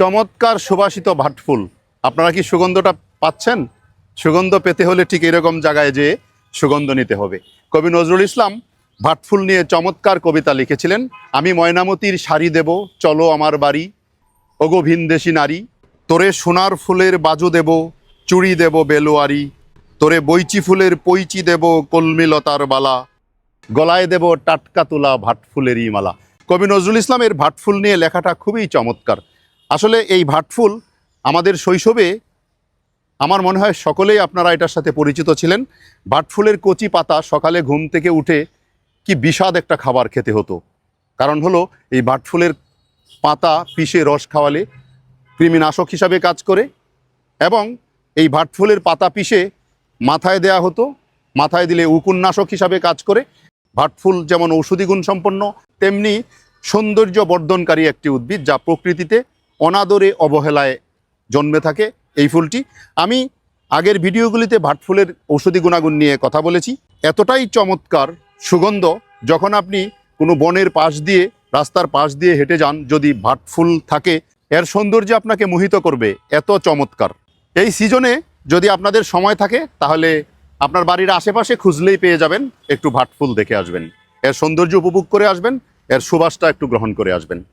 চমৎকার সুবাসিত ভাটফুল। আপনারা কি সুগন্ধটা পাচ্ছেন? সুগন্ধ পেতে হলে ঠিক এরকম জায়গায় যে সুগন্ধ নিতে হবে। কবি নজরুল ইসলাম ভাটফুল নিয়ে চমৎকার কবিতা লিখেছিলেন, আমি ময়নামতির শাড়ি দেব, চলো আমার বাড়ি। ওগো ভিনদেশি নারী, তোরে সোনার ফুলের বাজু দেব, চুড়ি দেব বেলোয়ারি। তোরে বইচি ফুলের পইচি দেব, কলমিলতার বালা। গলায় দেব টাটকা তোলা ভাটফুলেরই মালা। কবি নজরুল ইসলামের ভাটফুল নিয়ে লেখাটা খুবই চমৎকার। আসলে এই ভাটফুল আমাদের শৈশবে আমার মনে হয় সকলেই আপনারা এটার সাথে পরিচিত ছিলেন। ভাটফুলের কচি পাতা সকালে ঘুম থেকে উঠে কি বিষাদ একটা খাবার খেতে হতো। কারণ হলো এই ভাটফুলের পাতা পিষে রস খাওয়ালে কৃমিনাশক হিসাবে কাজ করে এবং এই ভাটফুলের পাতা পিষে মাথায় দেয়া হতো, মাথায় দিলে উকুন্নাশক হিসাবে কাজ করে। ভাটফুল যেমন ঔষধি গুণ সম্পন্ন তেমনি সৌন্দর্য বর্ধনকারী একটি উদ্ভিদ যা প্রকৃতিতে অনাদরে অবহেলায় জন্মে থাকে এই ফুলটি। আমি আগের ভিডিওগুলিতে ভাটফুলের ঔষধি গুণাগুণ নিয়ে কথা বলেছি। এতটাই চমৎকার সুগন্ধ, যখন আপনি কোনো বনের পাশ দিয়ে, রাস্তার পাশ দিয়ে হেঁটে যান, যদি ভাটফুল থাকে, এর সৌন্দর্য আপনাকে মোহিত করবে। এত চমৎকার। এই সিজনে যদি আপনাদের সময় থাকে, তাহলে আপনার বাড়ির আশেপাশে খুঁজলেই পেয়ে যাবেন, একটু ভাটফুল দেখে আসবেন। এর সৌন্দর্য উপভোগ করে আসবেন, এর সুবাসটা একটু গ্রহণ করে আসবেন।